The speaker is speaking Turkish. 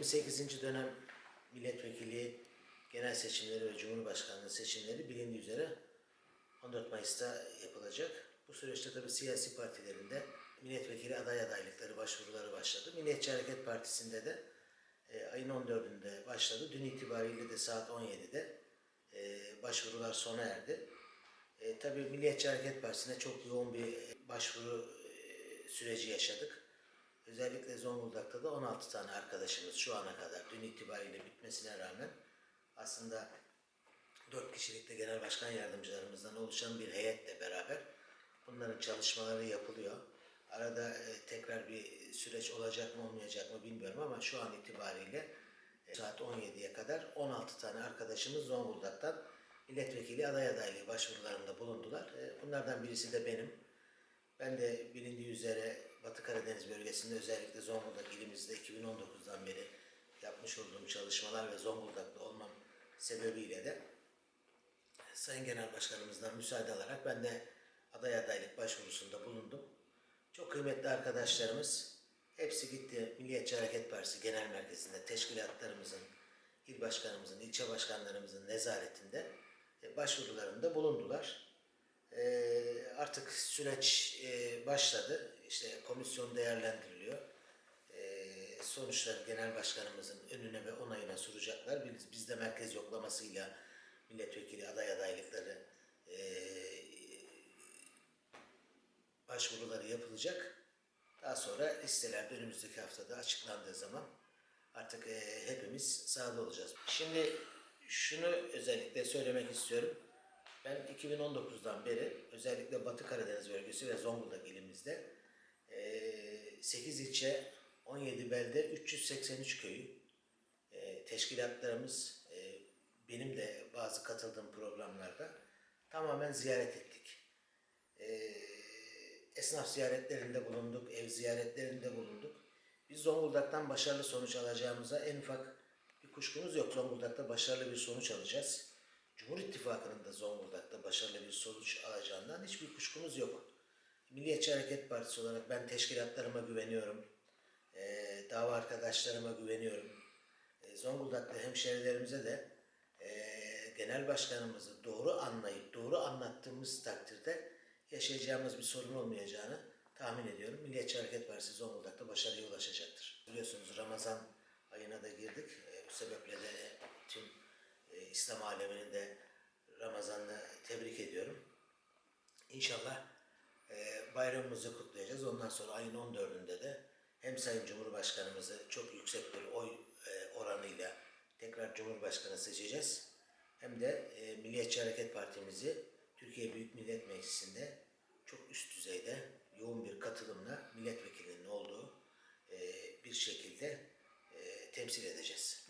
28. dönem milletvekili genel seçimleri ve cumhurbaşkanlığı seçimleri bilindiği üzere 14 Mayıs'ta yapılacak. Bu süreçte tabii siyasi partilerinde milletvekili aday adaylıkları başvuruları başladı. Milliyetçi Hareket Partisi'nde de e, ayın 14'ünde başladı. Dün itibariyle de saat 17'de e, başvurular sona erdi. E, tabii Milliyetçi Hareket Partisi'ne çok yoğun bir başvuru e, süreci yaşadık. Özellikle Zonguldak'ta da 16 tane arkadaşımız şu ana kadar dün itibariyle bitmesine rağmen aslında 4 kişilik de genel başkan yardımcılarımızdan oluşan bir heyetle beraber bunların çalışmaları yapılıyor. Arada e, tekrar bir süreç olacak mı olmayacak mı bilmiyorum ama şu an itibariyle e, saat 17'ye kadar 16 tane arkadaşımız Zonguldak'tan milletvekili aday adaylığı başvurularında bulundular. E, Bunlardan birisi de benim. Ben de bilindiği üzere Batı Karadeniz bölgesinde özellikle Zonguldak ilimizde 2019'dan beri yapmış olduğum çalışmalar ve Zonguldak'ta olmam sebebiyle de Sayın Genel Başkanımızdan müsaade alarak ben de aday adaylık başvurusunda bulundum. Çok kıymetli arkadaşlarımız hepsi gitti Milliyetçi Hareket Partisi Genel Merkezi'nde teşkilatlarımızın, il başkanımızın, ilçe başkanlarımızın nezaretinde e, başvurularında bulundular. E, artık süreç e, başladı. İşte komisyon değerlendiriliyor. E, sonuçları genel başkanımızın önüne ve onayına sunacaklar. Biz, biz de merkez yoklamasıyla milletvekili aday adaylıkları e, başvuruları yapılacak. Daha sonra listeler de önümüzdeki haftada açıklandığı zaman artık e, hepimiz sahada olacağız. Şimdi şunu özellikle söylemek istiyorum. Ben 2019'dan beri özellikle Batı Karadeniz bölgesi ve Zonguldak ilimizde e, 8 ilçe, 17 belde, 383 köyü e, teşkilatlarımız e, benim de bazı katıldığım programlarda tamamen ziyaret ettik. E, esnaf ziyaretlerinde bulunduk, ev ziyaretlerinde bulunduk. Biz Zonguldak'tan başarılı sonuç alacağımıza en ufak bir kuşkumuz yok. Zonguldak'ta başarılı bir sonuç alacağız. Cumhur İttifakı'nın da Zonguldak'ta başarılı bir sonuç alacağından hiçbir kuşkumuz yok. Milliyetçi Hareket Partisi olarak ben teşkilatlarıma güveniyorum. Ee, dava arkadaşlarıma güveniyorum. Ee, Zonguldak'ta hemşehrilerimize de ee, genel başkanımızı doğru anlayıp doğru anlattığımız takdirde yaşayacağımız bir sorun olmayacağını tahmin ediyorum. Milliyetçi Hareket Partisi Zonguldak'ta başarıya ulaşacaktır. Biliyorsunuz Ramazan ayına da girdik. Ee, bu sebeple de tüm e, İslam alemini de Ramazan'la tebrik ediyorum. İnşallah e, bayramımızı kutlayacağız. Ondan sonra ayın 14'ünde de hem Sayın Cumhurbaşkanımızı çok yüksek bir oy e, oranıyla tekrar Cumhurbaşkanı seçeceğiz. Hem de e, Milliyetçi Hareket Partimizi Türkiye Büyük Millet Meclisi'nde